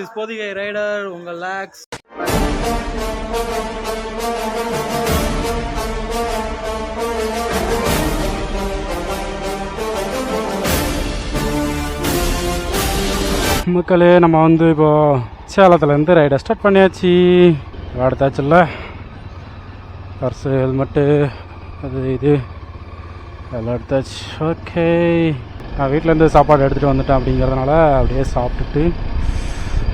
Is rider உங்கள் லேக்ஸ் மக்களே நம்ம வந்து இப்போ சேலத்துலேருந்து ரைடை ஸ்டார்ட் பண்ணியாச்சு. எடுத்தாச்சுல்ல பர்ஸு ஹெல்மெட்டு அது இது. எல்லாம் எடுத்தாச்சு. ஓகே. நான் வீட்டிலேருந்து சாப்பாடு எடுத்துகிட்டு வந்துட்டேன் அப்படிங்கிறதுனால அப்படியே சாப்பிட்டுட்டு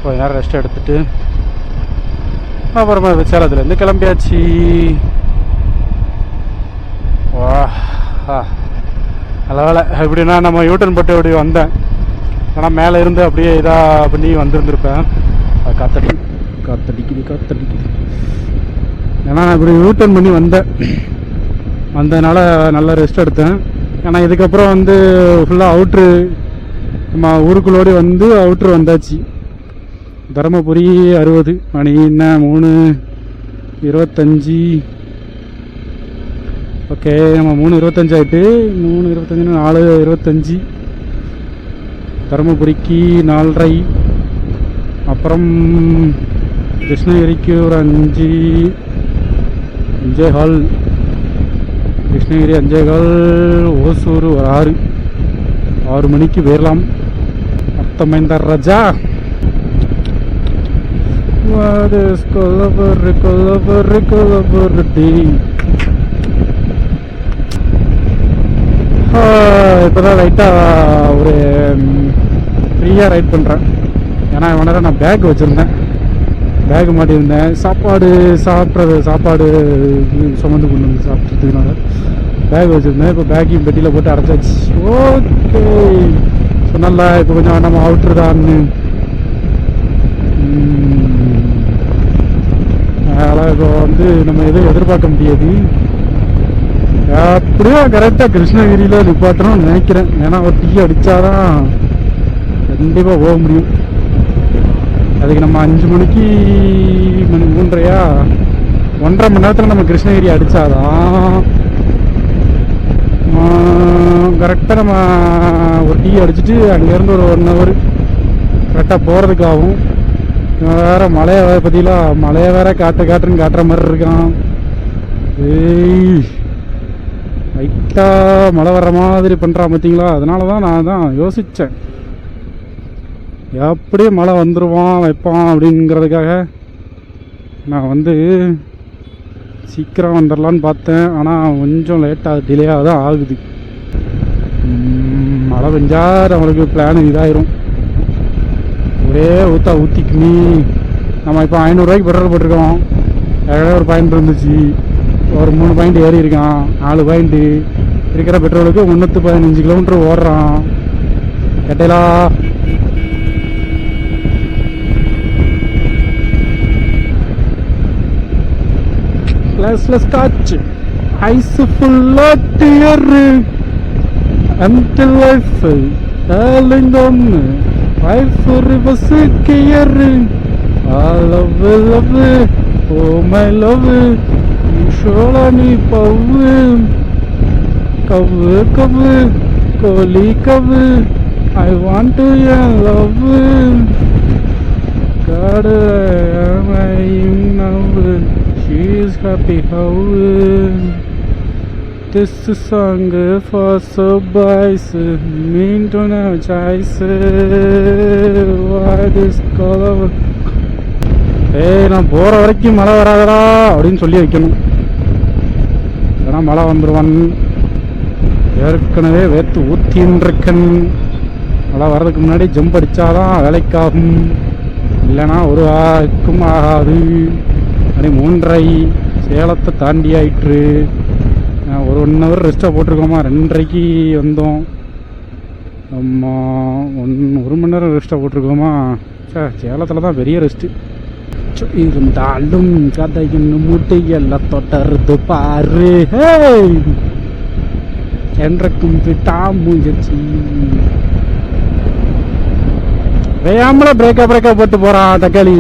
கொஞ்ச நேரம் ரெஸ்ட் எடுத்துட்டு அப்புறமா விசாலத்துலேருந்து கிளம்பியாச்சு. வா ஆ. நல்ல வேலை. எப்படின்னா நம்ம யூட்டன் போட்டு அப்படி வந்தேன். ஆனால் மேலே இருந்து அப்படியே இதாக பண்ணி வந்திருந்திருப்பேன். அது காத்தடி காத்தடிக்குது காத்தடிக்குது. ஏன்னா நான் இப்படி யூட்டன் பண்ணி வந்தேன். வந்ததுனால நல்லா ரெஸ்ட் எடுத்தேன். ஏன்னா இதுக்கப்புறம் வந்து ஃபுல்லாக அவுட்ரு நம்ம ஊருக்குள்ளோடி வந்து அவுட்ரு வந்தாச்சு. தருமபுரி அறுபது மணி என்ன மூணு இருபத்தஞ்சி. ஓகே நம்ம மூணு இருபத்தஞ்சி ஆகிட்டு மூணு இருபத்தஞ்சுன்னு நாலு இருபத்தஞ்சி. தருமபுரிக்கு நாலரை. அப்புறம் கிருஷ்ணகிரிக்கு ஒரு அஞ்சு. அஞ்சே ஹால். கிருஷ்ணகிரி அஞ்சே ஹால். ஓசூர் ஒரு ஆறு. ஆறு மணிக்கு போயிடலாம் அர்த்தமைந்த ராஜா. What is கொலபரு கொலபரு கொலபரு இப்போ இப்போதான் லைட்டாக ஒரு ஃப்ரீயாக ரைட் பண்ணுறேன் ஏன்னா இவ்வளோ நேரம் நான் பேக் வச்சுருந்தேன். பேக் மாட்டியிருந்தேன் சாப்பாடு சாப்பிட்றது சாப்பாடு சுமந்து கொண்டு வந்து சாப்பிட்றதுக்குனால பேக் வச்சுருந்தேன். இப்போ பேக்கையும் பெட்டியில் போட்டு அடைச்சாச்சு. ஓகே சொன்னல இப்போ கொஞ்சம் நம்ம அவுட்ருதான்னு அதனால் இப்போ வந்து நம்ம எதுவும் எதிர்பார்க்க முடியாது. அப்படியே கரெக்டாக கிருஷ்ணகிரியில் நிப்பாட்டணும்னு நினைக்கிறேன். ஏன்னா ஒரு டீ அடித்தாதான் கண்டிப்பாக போக முடியும். அதுக்கு நம்ம அஞ்சு மணிக்கு மணி மூன்றையா? ஒன்றரை மணி நேரத்தில் நம்ம கிருஷ்ணகிரி அடித்தாதான் கரெக்டாக நம்ம ஒரு டீ அடிச்சுட்டு அங்கேருந்து ஒரு ஒன் ஹவர் கரெக்டாக போகிறதுக்காகவும் வேற மழையை வேற பற்றிலாம் மழையை வேற காட்டு காட்டுன்னு காட்டுற மாதிரி இருக்கான். ஏய். லைட்டாக மழை வர்ற மாதிரி பண்ணுறான் பார்த்தீங்களா அதனால தான் நான் தான் யோசித்தேன் எப்படியும் மழை வந்துடுவான் வைப்பான் அப்படிங்கிறதுக்காக நான் வந்து சீக்கிரம் வந்துடலான்னு பார்த்தேன். ஆனால் கொஞ்சம் லேட்டாக டிலேயாக தான் ஆகுது. மழை பெஞ்சா நம்மளுக்கு பிளான் இதாயிரும். ஒரே ஊத்தா ஊற்றிக்குமி நம்ம இப்போ ஐநூறுரூவாய்க்கு பெட்ரோல் போட்டிருக்கோம். ஏற்கனவே ஒரு பாயிண்ட் இருந்துச்சு. ஒரு மூணு பாயிண்ட் ஏறி இருக்கான் நாலு பாயிண்ட்டு இருக்கிற பெட்ரோலுக்கு முந்நூற்றி பதினஞ்சு கிலோமீட்டர் ஓடுறான். கேட்டீங்களா கிளாஸ்லெஸ் காச்சு ஐஸ் ஃபுல்லா டியர் அன்டில் லைஃப் ஏர்லிங் ஒன்று Five basık yerin I love you, love you, oh my love Şolani pavım cover, cover, Koli cover. I want to your love God I am I in love She is happy how This song for so boys mean to know choice. Why this color? ஏய் நான் போகிற வரைக்கும் மழை வராதடா அப்படின்னு சொல்லி வைக்கணும். ஏன்னா மழை வந்துடுவான் ஏற்கனவே வேர்த்து ஊற்றின்னு இருக்கன் மழை வர்றதுக்கு முன்னாடி ஜம்ப் அடித்தாதான் வேலைக்காகும். இல்லைன்னா ஒரு ஆக்கும் ஆகாது. அப்படி மூன்றை சேலத்தை தாண்டி ஆயிற்று. ஒரு ஒன் ஹவர் ரெஸ்ட்டாக போட்டிருக்கோமா? ரெண்டரைக்கு வந்தோம். ஆமா ஒன் ஒரு மணி நேரம் ரெஸ்ட்டாக போட்டிருக்கோமா? சார் சேலத்தில் தான் பெரிய ரெஸ்ட்டு இருந்தாலும் கதையின் முட்டையெல்லாம் தொட்டருது பாரு. என்ற கும்பிட்டா முயற்சி வேயாமல பிரேக்கா பிரேக்கா போட்டு போறான் தக்காளி.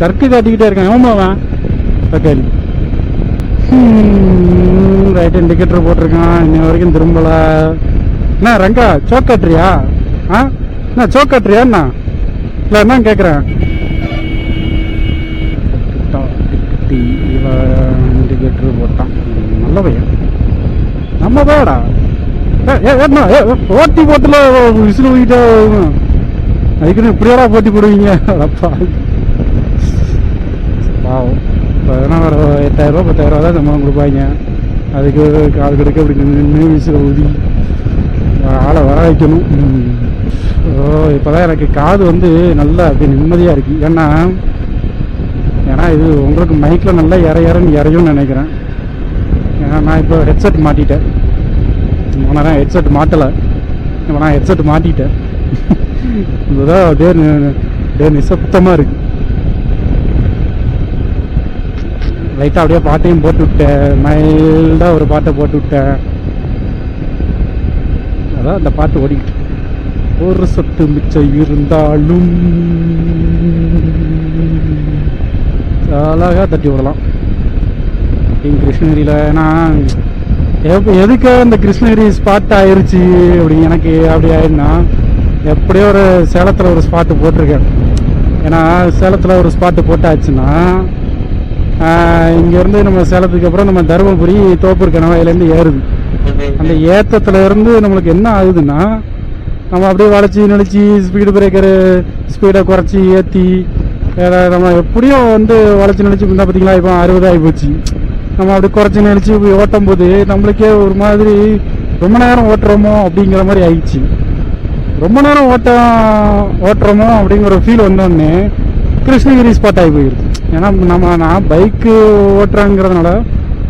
சர்க்கு காட்டிக்கிட்டே இருக்கான். எவன் தக்காளி. ரைட் இண்டிகேட்டர் போட்டிருக்கான். இன்ன வரைக்கும் திரும்பல. என்ன ரங்கா சோக் கட்டுறியா ஆ? என்ன சோக் கட்டுறியா என்ன இல்லை என்ன கேட்குறேன் இண்டிகேட்டர் போட்டான் நல்ல பையன் நம்ம பேடா ஏண்ணா ஏ போட்டி போட்டில் விசில் ஊக்கிட்டே அதுக்குன்னு இப்படியெல்லாம் போட்டி போடுவீங்க? அப்பா பாவம். இப்போ அதெல்லாம் ஒரு எட்டாயிரரூபா பத்தாயிரரூபா தான் சம்பளம் கொடுப்பாங்க. அதுக்கு கால் கெடுக்க அப்படி நின்று வீசில் ஊதி. ஆளை வர வைக்கணும். ம். ஓ இப்போதான் எனக்கு காது வந்து நல்லா அப்படி நிம்மதியாக இருக்குது ஏன்னா ஏன்னா இது உங்களுக்கு மைக்கில் நல்லா இற இறன்னு இறையும்னு நினைக்கிறேன். ஏன்னா நான் இப்போ ஹெட்செட் மாட்டிட்டேன். ஆனால் நான் ஹெட்செட் மாட்டலை. இப்போ நான் ஹெட்செட் மாட்டிட்டேன். இதுதான் அப்படியே நி- அப்படியே நிசப்தமாக இருக்குது லைட்டாக அப்படியே பாட்டையும் போட்டு விட்டேன். மைல்டாக ஒரு பாட்டை போட்டு விட்டேன். அதான் அந்த பாட்டு ஓடிக்கிட்டு ஒரு சொட்டு மிச்சம் இருந்தாலும் அழகாக தட்டி விடலாம். இங்க கிருஷ்ணகிரியில் நான் எதுக்கு அந்த கிருஷ்ணகிரி ஸ்பாட் ஆயிடுச்சு அப்படி எனக்கு அப்படி ஆயிருந்தா எப்படியோ ஒரு சேலத்தில் ஒரு ஸ்பாட்டு போட்டிருக்கேன். ஏன்னா சேலத்தில் ஒரு ஸ்பாட்டு போட்டாச்சுன்னா இங்கேருந்து நம்ம சேலத்துக்கு அப்புறம் நம்ம தருமபுரி தோப்பூர் கணவாயிலேருந்து ஏறுது. அந்த ஏத்தத்துல இருந்து நம்மளுக்கு என்ன ஆகுதுன்னா நம்ம அப்படியே வளைச்சி நெளிச்சு ஸ்பீடு பிரேக்கரு ஸ்பீடை குறைச்சி ஏற்றி நம்ம எப்படியும் வந்து வளைச்சி நெளிச்சு இருந்தால் பார்த்தீங்களா இப்போ அறுபது ஆகி போச்சு. நம்ம அப்படி குறைச்சி நெளிச்சு ஓட்டும் போது நம்மளுக்கே ஒரு மாதிரி ரொம்ப நேரம் ஓட்டுறோமோ அப்படிங்கிற மாதிரி ஆயிடுச்சு. ரொம்ப நேரம் ஓட்ட ஓட்டுறோமோ அப்படிங்கிற ஃபீல் வந்தோடனே கிருஷ்ணகிரி ஸ்பாட் ஆகி போயிடுது ஏன்னா நம்ம நான் பைக்கு ஓட்டுறேங்கிறதுனால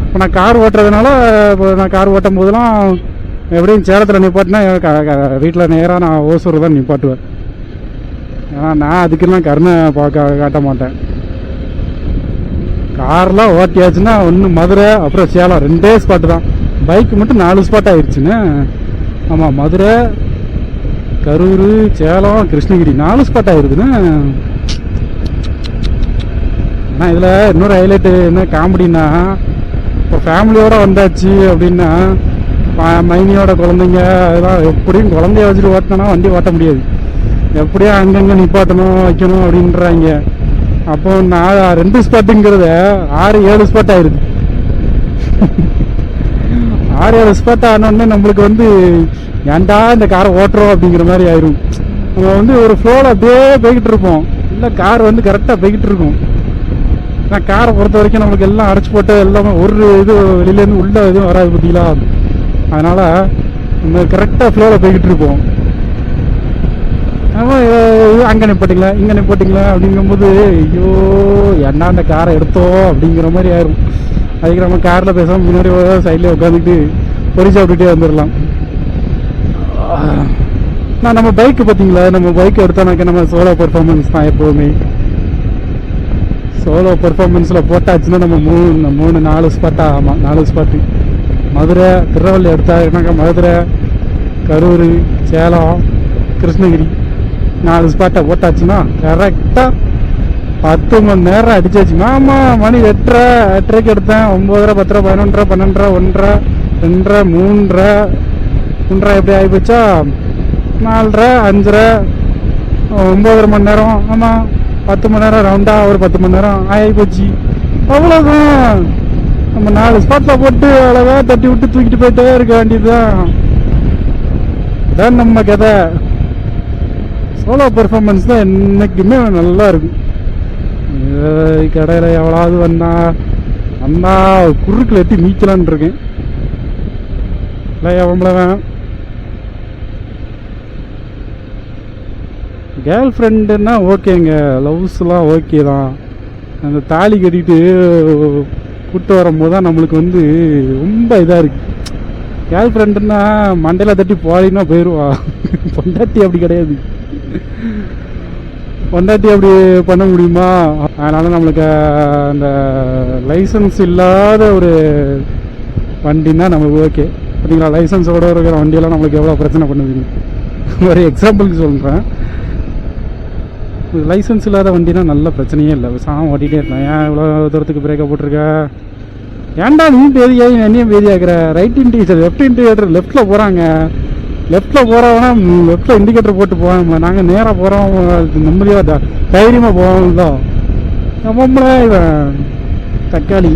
இப்போ நான் கார் ஓட்டுறதுனால இப்போ நான் கார் ஓட்டும் போதெல்லாம் எப்படியும் சேலத்தில் நிப்பாட்டினா வீட்டில் நேராக நான் ஓசூர் தான் நிப்பாட்டுவேன். ஏன்னா நான் அதுக்கெல்லாம் கருணை பார்க்க காட்ட மாட்டேன். கார்லாம் ஓட்டியாச்சுன்னா ஒன்று மதுரை அப்புறம் சேலம் ரெண்டே ஸ்பாட்டு தான். பைக் மட்டும் நாலு ஸ்பாட் ஆயிடுச்சுன்னு ஆமாம் மதுரை கரூர் சேலம் கிருஷ்ணகிரி நாலு ஸ்பாட் ஆயிடுதுன்னு ஆனால் இதில் இன்னொரு ஹைலைட்டு என்ன காமெடின்னா இப்போ ஃபேமிலியோடு வந்தாச்சு அப்படின்னா மைனியோட குழந்தைங்க அதெல்லாம் எப்படியும் குழந்தைய வச்சுட்டு ஓட்டினா வண்டி ஓட்ட முடியாது. எப்படியும் அங்கங்கே நிப்பாட்டணும் வைக்கணும் அப்படின்றாங்க. அப்போ நான் ரெண்டு ஸ்பாட்டுங்கிறத ஆறு ஏழு ஸ்பாட் ஆயிருது. ஆறு ஏழு ஸ்பாட் ஆனோடனே நம்மளுக்கு வந்து ஏன்டா இந்த காரை ஓட்டுறோம் அப்படிங்கிற மாதிரி ஆயிரும். நம்ம வந்து ஒரு ஃப்ளோவில் அப்படியே போய்கிட்டு இருப்போம். இல்லை கார் வந்து கரெக்டாக போய்கிட்டு இருக்கும். நான் காரை பொறுத்த வரைக்கும் நம்மளுக்கு எல்லாம் அடைச்சி போட்டு எல்லாமே ஒரு இது வெளியிலேருந்து உள்ள எதுவும் வராது பார்த்தீங்களா? அதனால் நம்ம கரெக்டாக ஃப்ளோவில் போய்கிட்டு இருப்போம். ஆமாம் அங்கே நிப்பாட்டிங்களா? இங்கே நிப்பாட்டிங்களா? அப்படிங்கும்போது ஐயோ என்ன அந்த காரை எடுத்தோம்? அப்படிங்கிற மாதிரி ஆயிரும். அதுக்கு நம்ம காரில் பேசாமல் முன்னாடி சைட்லேயே உட்காந்துக்கிட்டு பொறிச்சு சாப்பிட்டுட்டே வந்துடலாம் நான் நம்ம பைக்கு பார்த்தீங்களா? நம்ம பைக் எடுத்தோம்னாக்க நம்ம சோலோ பர்ஃபார்மன்ஸ் தான் எப்போவுமே சோலோ பெர்ஃபார்மன்ஸில் போட்டாச்சுன்னா நம்ம மூணு மூணு நாலு ஸ்பாட்டா ஆமாம் நாலு ஸ்பாட்டு மதுரை திருநெல்வேலி எடுத்தாங்கனாக்கா மதுரை கரூர் சேலம் கிருஷ்ணகிரி. நாலு ஸ்பாட்டை போட்டாச்சுன்னா கரெக்டாக பத்து மணி நேரம் அடிச்சாச்சு. மாமா மணி எட்டரை எட்டரைக்கு எடுத்தேன். ஒம்பதரை பத்தரை பதினொன்றரை பன்னெண்டரை ஒன்றரை ரெண்டரை மூன்றரை மூன்றரை எப்படி ஆகிப்போச்சா நாலரை அஞ்சரை ஒம்பதரை மணி நேரம். ஆமாம் பத்து மணி நேரம் ரவுண்டாக ஒரு பத்து மணி நேரம் ஆகி போச்சு. அவ்வளோதான் நம்ம நாலு ஸ்பாட்டில் போட்டு அழகா தட்டி விட்டு தூக்கிட்டு போயிட்டே இருக்க வேண்டியதுதான். தான் நம்ம கதை. சோலோ பெர்ஃபார்மன்ஸ் தான் என்னைக்குமே நல்லா இருக்கும். கடையில் எவ்வளவு வந்தா வந்தா குறுக்கில் எட்டி நீச்சலான் இருக்கேன். இல்லை எவ்வளோ கேர்ள் ஃப்ரெண்டுன்னா ஓகேங்க. லவ்ஸ்லாம் ஓகே தான். அந்த தாலி கட்டிட்டு கூட்டு வரும்போது தான் நம்மளுக்கு வந்து ரொம்ப இதாக இருக்குது கேர்ள் ஃப்ரெண்டுன்னா மண்டையில் தட்டி போலின்னா போயிடுவா பொண்டாட்டி அப்படி கிடையாது. பொண்டாட்டி அப்படி பண்ண முடியுமா? அதனால் நம்மளுக்கு அந்த லைசன்ஸ் இல்லாத ஒரு வண்டின்னா நம்மளுக்கு ஓகே. பார்த்தீங்களா? லைசன்ஸோட இருக்கிற வண்டியெல்லாம் நம்மளுக்கு எவ்வளோ பிரச்சனை பண்ணுதுங்க ஒரு எக்ஸாம்பிளுக்கு சொல்கிறேன் லைசன்ஸ் இல்லாத வண்டினா நல்ல பிரச்சனையே இல்லை. சாமம் ஓட்டிகிட்டே இருந்தேன். ஏன் இவ்வளோ தூரத்துக்கு பிரேக்கை போட்டிருக்க? ஏன்டா நீ பேதியாகி என்னையும் பேதியாக்குற ரைட் இண்டிகேட்டர் லெஃப்ட் இண்டிகேட்டர் லெஃப்ட்டில் போகிறாங்க லெஃப்ட்டில் போகிறவனா லெஃப்ட்டில் இண்டிகேட்டர் போட்டு போவாங்க. நாங்கள் நேராக போகிறோம் நிம்மதியாக தைரியமாக போவோம். தான் நம்மளே இவன். தக்காளி.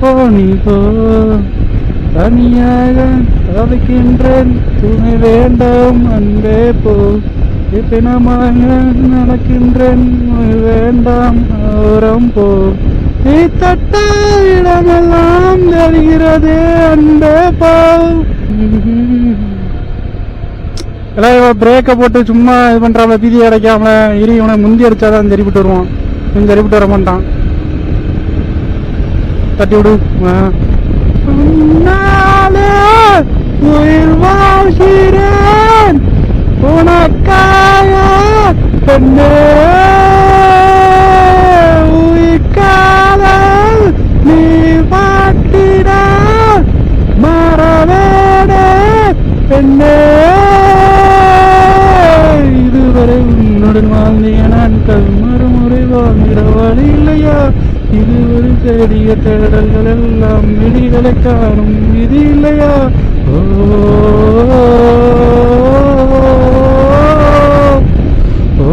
போ நீ போ. தனியாக தவிக்கின்றேன். துணை வேண்டாம். அன்பே போ. பிணமாக நடக்கின்றேன் வேண்டாம் ஓரம் போ தட்ட இடமெல்லாம் தெரிகிறது அன்பே போ எல்லாம் பிரேக்கை போட்டு சும்மா இது பண்றாம பீதி அடைக்காம இரு இவனை முந்தி அடிச்சாதான் தெரிவிட்டு வருவான் இவன் சரிப்பட்டு வர மாட்டான் தட்டி விடு ஆ. உயிர் வாழ்கிறேன் உனக்காக பெண்ணே உயிர் நீ பாட்டினார் மறவேடே பெண்ணே. இதுவரை உன்னுடன் வாழ்ந்திய நாட்கள் மறுமுறை வாழ்ந்திட வழி இல்லையா. இதுவரை தேடிய தேடல்கள் எல்லாம் விழிகளை காணும் விதி இல்லையா. ஓ ஓ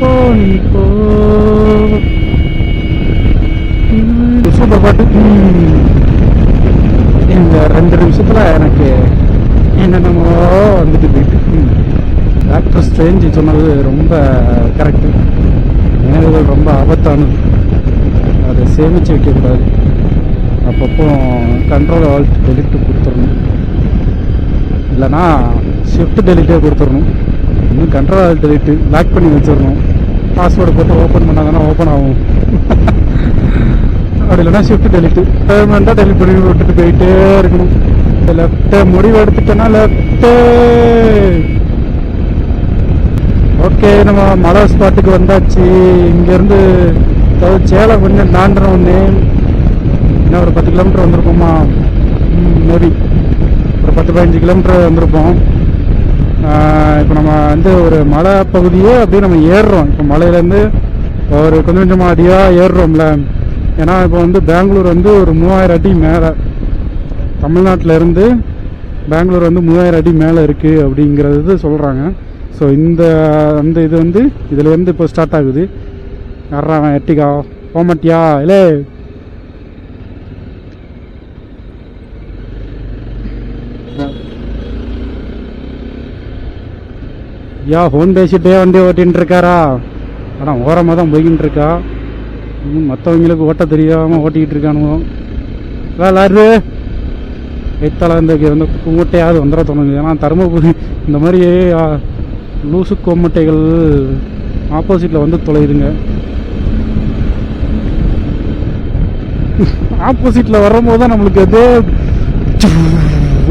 போ நீ போ சூப்பர் பாட்டு ம். இந்த ரெண்டு நிமிஷத்துல எனக்கு என்னென்னமோ வந்துட்டு போயிட்டு ம். டாக்டர் ஸ்ட்ரேஞ்ச் சொன்னது ரொம்ப கரெக்டு நினைவுகள் ரொம்ப ஆபத்தானது அதை சேமித்து வைக்கக்கூடாது. அப்பப்போ கண்ட்ரோல் ஆல்ட் டெலிட் கொடுத்துடணும். இல்லைன்னா ஷிஃப்ட் டெலிட்டே கொடுத்துடணும். இன்னும் கண்ட்ரோல் ஆல்ட் டெலிட்டு லாக் பண்ணி வச்சிடணும். பாஸ்வேர்டு போட்டு ஓப்பன் பண்ணால் தானே ஓப்பன் ஆகும். அப்படி இல்லைன்னா ஷிஃப்ட் டெலிட்டு பேமெண்ட்டாக டெலிட் பண்ணி விட்டுட்டு போயிட்டே இருக்கணும். லெஃப்ட்டு முடிவு எடுத்துட்டேன்னா லெஃப்ட்டே ஓகே நம்ம மலை ஸ்பாட்டுக்கு வந்தாச்சு. இங்கேருந்து அதாவது சேலம் கொஞ்சம் தாண்டணும் ஒன்று இன்னும் ஒரு பத்து கிலோமீட்டர் வந்திருப்போமா? மேபி ஒரு பத்து பதினஞ்சு கிலோமீட்டர் வந்திருப்போம். இப்போ நம்ம வந்து ஒரு மலை பகுதியே அப்படியே நம்ம ஏறுறோம். இப்போ மலையிலேருந்து ஒரு கொஞ்சம் கொஞ்சமாக அடியாக ஏறுறோம்ல. ஏன்னா இப்போ வந்து பெங்களூர் வந்து ஒரு மூவாயிரம் அடி மேலே. தமிழ்நாட்டில் இருந்து பெங்களூர் வந்து மூவாயிரம் அடி மேலே இருக்குது அப்படிங்கிறது சொல்கிறாங்க ஸோ இந்த அந்த இது வந்து இதுலேருந்து இப்போ ஸ்டார்ட் ஆகுது. யாரா அவன் எட்டிக்கா போமாட்டியா இல்லை ஐயா ஃபோன் பேசிட்டே வண்டி ஓட்டின்னு இருக்காரா ஆனால் ஓரமாக தான் போய்கிட்டு இருக்கா மற்றவங்களுக்கு ஓட்ட தெரியாமல் ஓட்டிக்கிட்டு இருக்கானுங்க லாரு வைத்தால இந்த வந்து கும்மட்டையாவது வந்துட தோணுது. ஏன்னா தருமபுரி இந்த மாதிரி லூசு கோமட்டைகள் ஆப்போசிட்டில் வந்து தொலையுதுங்க. ஆப்போசிட்டில் வரும்போது தான் நம்மளுக்கு அதே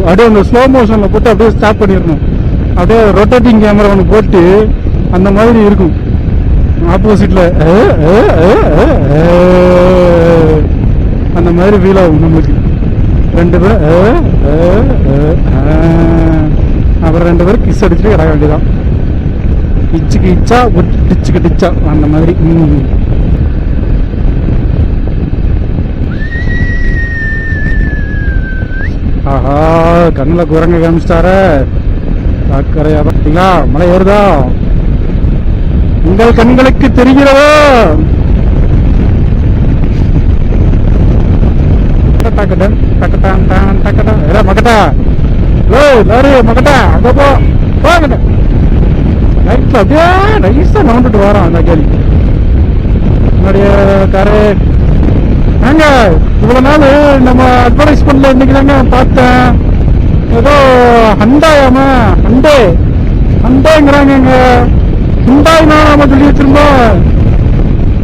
அப்படியே அந்த ஸ்லோ மோஷனில் போட்டு அப்படியே ஸ்டாப் பண்ணிடணும். அப்படியே ரொட்டேட்டிங் கேமரா ஒன்று போட்டு அந்த மாதிரி இருக்கும். ஆப்போசிட்டில் அந்த மாதிரி ஃபீல் ஆகும் நம்மளுக்கு. ரெண்டு பேரும் அப்புறம் ரெண்டு பேரும் கிஸ் அடிச்சுட்டு கிடக்க வேண்டியதான் இச்சுக்கு இச்சா டிச்சுக்கு டிச்சா அந்த மாதிரி. ஆஹா கண்ணில் குரங்க காமிச்சிட்டார. அக்கறையா பார்த்தீங்களா? மழை வருதா உங்கள் கண்களுக்கு தெரிகிறதோ? டக்கடன் டக்கட்டான் டான் டக்கடா. ஏடா மகட்டா ஓ லாரி மகட்டா அங்க போ. போங்கடா அப்படியே வரோம் அந்த கேள்வி என்னுடைய காரு ஏங்க இவ்வளவு நாள் நம்ம அட்வர்டைஸ்மெண்ட்டில் இன்னைக்கு தாங்க பார்த்தேன். ஏதோ ஹண்டாயாமா ஹண்டே ஹண்டேங்கிறாங்க ஹுண்டாய்னா நாம சொல்லி வச்சிருந்தோம்.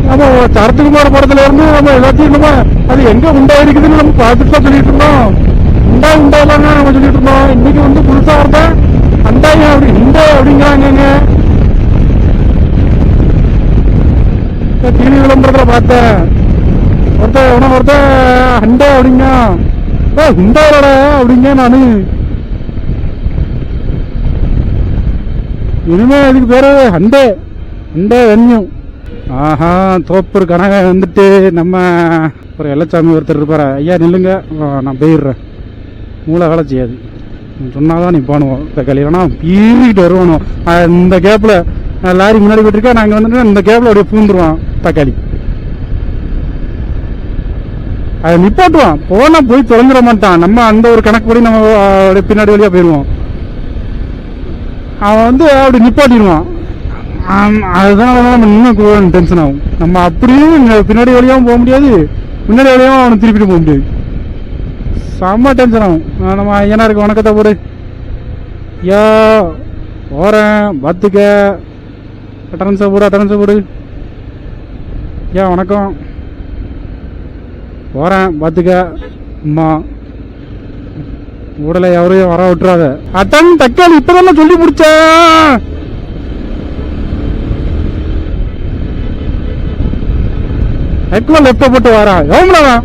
நம்ம சரத்குமார் படத்துல இருந்து நம்ம எல்லாத்தையும் நம்ம அது எங்க உண்டா இருக்குதுன்னு நம்ம பார்த்துட்டு தான் சொல்லிட்டு இருந்தோம். உண்டா உண்டாயிலாங்க நம்ம சொல்லிட்டு இருந்தோம். இன்னைக்கு வந்து புதுசா இருந்தா அண்டாயா அப்படி ஹிண்டே அப்படிங்கிறாங்க டிவி விளம்பரத்துல பார்த்தேன். ஒருத்தன் உன ஒருத்தன் ஹண்டே அப்படிங்க ஏ ஹுண்டாயோட அப்படிங்க நானு. இனிமே இதுக்கு பேரு ஹண்டே ஹண்டே வென்யூ ஆஹா தோப்பூர் கனக வந்துட்டு நம்ம ஒரு எல்லச்சாமி ஒருத்தர் இருப்பார். ஐயா நில்லுங்க. நான் போயிடுறேன். மூளை வேலை செய்யாது. சொன்னாதான் நீ பண்ணுவோம் தக்காளி ஏன்னா பீறிக்கிட்டு வருவானோ. இந்த கேப்பில் லாரி முன்னாடி போயிட்டுருக்கா நாங்கள் வந்துட்டு இந்த கேப்பில் அப்படியே பூந்துருவான் தக்காளி. அதை நிப்பாட்டுவான். போனா போய் தொலைஞ்சிட மாட்டான். நம்ம அந்த ஒரு கணக்குப்படி நம்ம அப்படியே பின்னாடி வழியா போயிடுவோம். அவன் வந்து அப்படி நிப்பாட்டிடுவான். அதனால நம்ம இன்னும் டென்ஷன் ஆகும். நம்ம அப்படியும் பின்னாடி வழியாவும் போக முடியாது. முன்னாடி வழியாவும் அவனை திருப்பிட்டு போக முடியாது. செம்ம டென்ஷன் ஆகும். நம்ம நம்ம ஐயனாருக்கு வணக்கத்தை போடு. ஐயா போகிறேன் பார்த்துக்க. அட்டனன்ஸை போடு அட்டனன்ஸை போடு. ஐயா வணக்கம். போகிறேன் பார்த்துக்க அம்மா. உடலை எவரையும் வர விட்டுறாத. அட்டன் தக்காளி இப்பதான் சொல்லி முடிச்சேன். எக்வல் லெஃப்ட போட்டு வரா? எவ்வளோதான்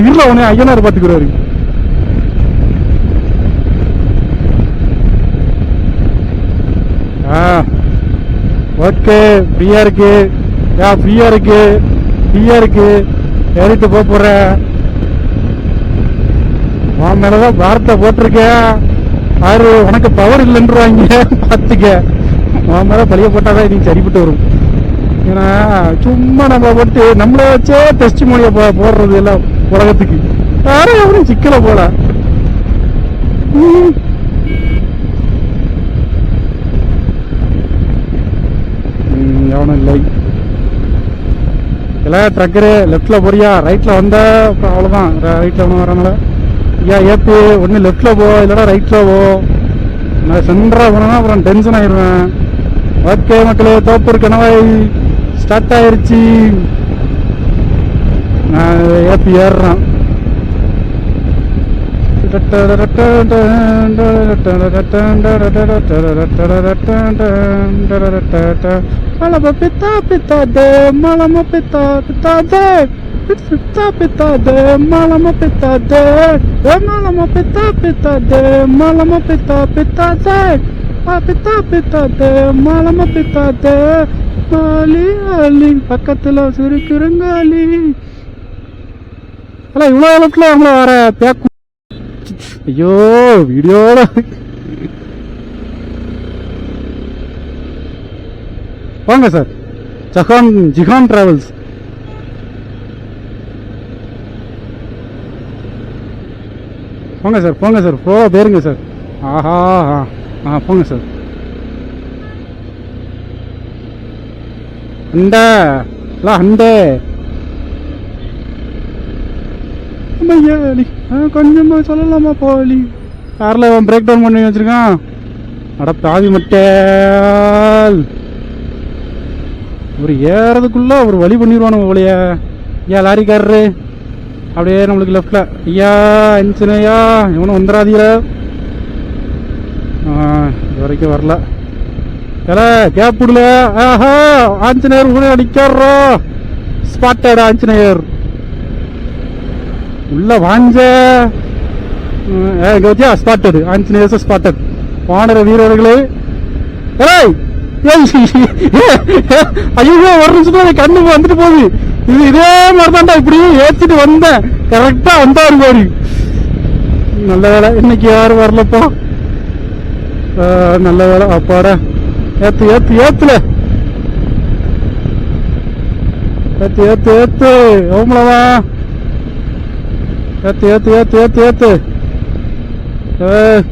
இருல உனே ஐயனார் பார்த்துக்கிறாரு ஆ. ஓகே ஃப்ரீயா இருக்கு. யா ஃப்ரீயா இருக்கு. ஃப்ரீயா இருக்கு. ஏறிட்டு போக போற உன் மேலதான் வார்த்தை போட்டிருக்கேன் யாரு உனக்கு பவர் இல்லைன்றாங்க பார்த்துக்க. உன் மேல பழிய போட்டாதான் நீ சரிப்பட்டு வரும். ஏன்னா சும்மா நம்ம போட்டு நம்மள வச்சே டெஸ்ட் மொழிய போடுறது எல்லாம் உலகத்துக்கு. யாரும் எவரும் சிக்கல போல. ம். எவனும் இல்லை. இல்லை ட்ரக்கரு லெஃப்ட்டில் போறியா? ரைட்டில் வந்தா அப்புறம் அவ்வளோதான் ரைட்டில் ஒன்றும் வரனால ஐயா ஏப்பு ஒன்று லெஃப்ட்டில் போ இல்லைடா ரைட்டில் போ. நான் சென்டராக போனேன்னா அப்புறம் டென்ஷன் ஆயிடுவேன். ஓகே மக்களே தோப்பூர் கணவாய் ஸ்டார்ட் ஆயிடுச்சு நான் ஏப்பி ஏறுறேன். மலம பித்தா பித்தா தே மலம பித்தா பித்தா தே பித்தா பித்தா தே மலம பித்தா தே ஏ மலம பித்தா பித்தா தே மலம பித்தா பித்தா தே ஆ பித்தா பித்தா தே மலம பித்தா தே மாலி அலி பக்கத்துல சிரிக்கிறங்காலி அல்ல இவ்வளோ அளவுக்குல அவங்கள வர பேக்கு ஐயோ வீடியோட வாங்க சார் ஜஹான் ஜிஹான் டிராவல்ஸ் போங்க சார் போங்க சார் போ பேருங்க சார் ஆஹா ஆ போங்க சார் அண்டா இல்லை அண்டே ஆ கொஞ்சமா சொல்லலாமா போலி? காரில் அவன் பிரேக் டவுன் பண்ணி வச்சிருக்கான். அட பாவி மட்டேல் ஒரு ஏறதுக்குள்ள ஒரு வழி பண்ணிடுவானு போலைய. ஐயா லாரிக்காரரு அப்படியே நம்மளுக்கு லெஃப்டில் ஐயா அஞ்சனையா இவனும் வந்துடாதீரா இது வரைக்கும் வரல. ஏல கேப் விடல. ஆஹா ஆஞ்சநேயர் கூட அடிக்காரோ ஸ்பாட்டட் ஆஞ்சநேயர் உள்ள வாஞ்ச ம், ஸ்பாட்டட் ஆஞ்சநேயர் ஸ்பாட்டட் வானர வீரர்களே. ஏய் ஐயோ ஒரு நிமிஷத்துல எனக்கு கண்ணு வந்துட்டு போகுது. இது இதே மாதிரி தான்டா இப்படி ஏத்திட்டு வந்தேன். கரெக்டா வந்தாரு மாதிரி நல்ல வேலை. இன்னைக்கு யாரும் வரலப்பா? நல்ல வேலை. அப்பாடா ஏத்து ஏத்து ஏத்துல. ஏத்து ஏத்து ஏத்து. ஓமலவா. ஏத்து ஏத்து ஏத்து ஏத்து ஏத்து. ஏய்,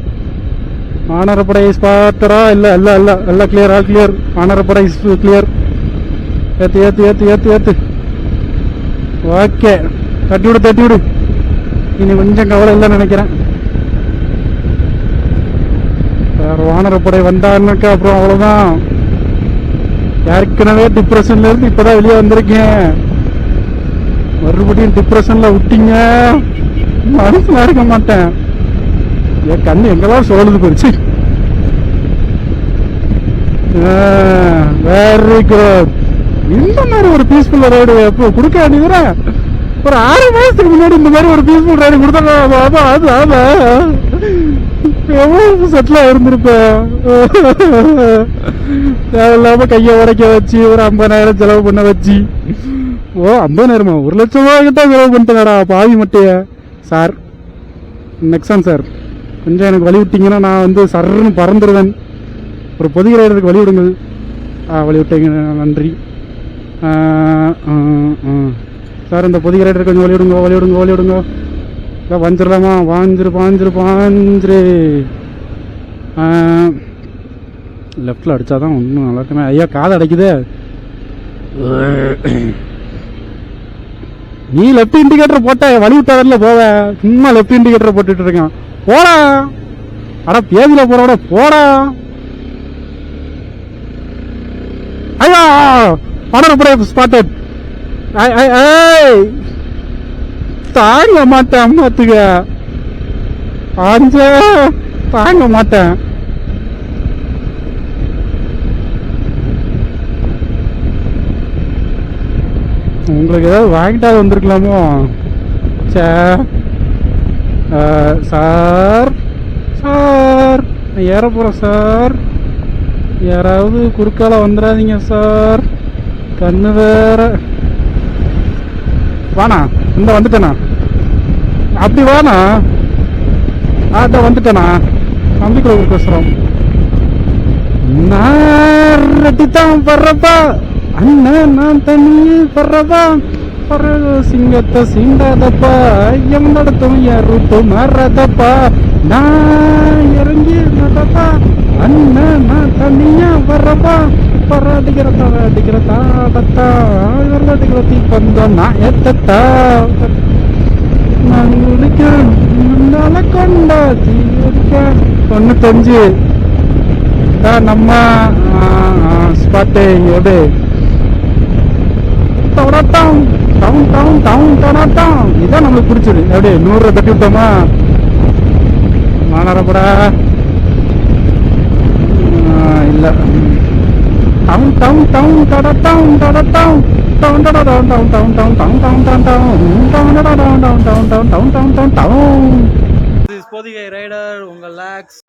ஆனரப்படை ஸ்பாட்டரா இல்ல இல்ல இல்ல எல்லாம் கிளியர் ஆல் கிளியர் ஆனரப்படை கிளியர் ஏத்து ஏத்து ஏத்து ஏத்து ஏத்து. ஓகே. தட்டி விடு தட்டி விடு. இனி கொஞ்சம் கவலை இல்லைன்னு நினைக்கிறேன். வேற வானரப்படை வந்தான்னாக்கா அப்புறம் அவ்வளவுதான். ஏற்கனவே டிப்ரெஷன்ல இருந்து இப்பதான் வெளியே வந்திருக்கேன். மறுபடியும் டிப்ரெஷன்ல விட்டீங்க. மனசுல இருக்க மாட்டேன். என் கண்ணு எங்கெல்லாம் சோழுது போச்சு? வெரி குட் இந்த மாதிரி ஒரு பீஸ்ஃபுல் ரைடு எப்போ கொடுக்க வேண்டியதுல? ஒரு ஆறு மாசத்துக்கு முன்னாடி இந்த மாதிரி ஒரு பீஸ்ஃபுல் ரைடு கொடுத்தா ஆமா அது ஆமா எவ்வளவு செட்டில் இருந்திருப்பேன் தேவையில்லாம கையை உடைக்க வச்சு ஒரு ஐம்பதாயிரம் செலவு பண்ண வச்சு. ஓ ஐம்பதாயிரமா ஒரு லட்சம் ரூபாய் கிட்ட செலவு பண்ணிட்டேடா பாவி மட்டைய. சார் நெக்ஸான் சார் கொஞ்சம் எனக்கு வழி விட்டீங்கன்னா நான் வந்து சர்ன்னு பறந்துடுவேன் ஒரு பொதிகை ரைடருக்கு வழி விடுங்கள். ஆ வழி விட்டீங்க நன்றி. சார் இந்த பொதிகை இடத்துக்கு கொஞ்சம் வழி விடுங்க வழி விடுங்க வழி விடுங்க. இல்லை வஞ்சிடலாமா வாஞ்சிரு பாஞ்சிரு பாஞ்சிரு லெஃப்டில் அடித்தா தான் ஒன்றும் நல்லா இருக்குமே. ஐயா காது அடைக்குதே. நீ லெஃப்ட் இண்டிகேட்டர் போட்ட வழி விட்டாதல்ல போவ. சும்மா லெஃப்ட் இண்டிகேட்டர் போட்டுட்டு இருக்கேன். போடா. அட பேதியில போறோட போடா. ஐயா! படம் அப்படியே ஸ்பாட்டட் தாங்க மாட்டேன் அம்மாத்துக்க. ஆஞ்ச! தாங்க மாட்டேன். உங்களுக்கு ஏதாவது வாங்கிட்டாவது வந்திருக்கலாமோ? சே. சார். சார். நான் ஏற போகிறேன் சார். யாராவது குறுக்கால வந்துடாதீங்க சார். கண்ணு வேற. வாண்ணா இந்த வந்துட்டேண்ணா அப்படி வாண்ணா ஆட்ட வந்துட்டேண்ணா நம்பிக்கை பேசுகிறோம் நான் ரெட்டித்தான் வர்றப்பா. அண்ணன் நான் தண்ணியில் பர்றப்பா பறவை சிங்கத்தை சீண்டாதப்பா எம் நடத்தும் யாருட்டு மாறாதப்பா. நான் இறங்கி நடப்பா. அண்ணன் நான் தண்ணியா வர்றப்பா பற அடிக்கிற தர அடிக்கிற தாடத்தா இவர்கள் அடிக்கிற தீ பந்தம் நான் ஏத்தத்தா நான் குடிக்க முன்னால கொண்டா தீ தொண்ணூத்தஞ்சு. தான் நம்ம ஸ்பாட்டு எடு. Down down down down down இதான் நம்மளுக்கு பிடிச்சது எப்படி நூறு தட்டி விட்டோமா மாநரப்படா இல்லை டவுன் டவுன் டவுன் டட டவுன் டட down down டட down down down down down down down down down டட down down down down down down down down Pothigai rider உங்கள் லேக்ஸ்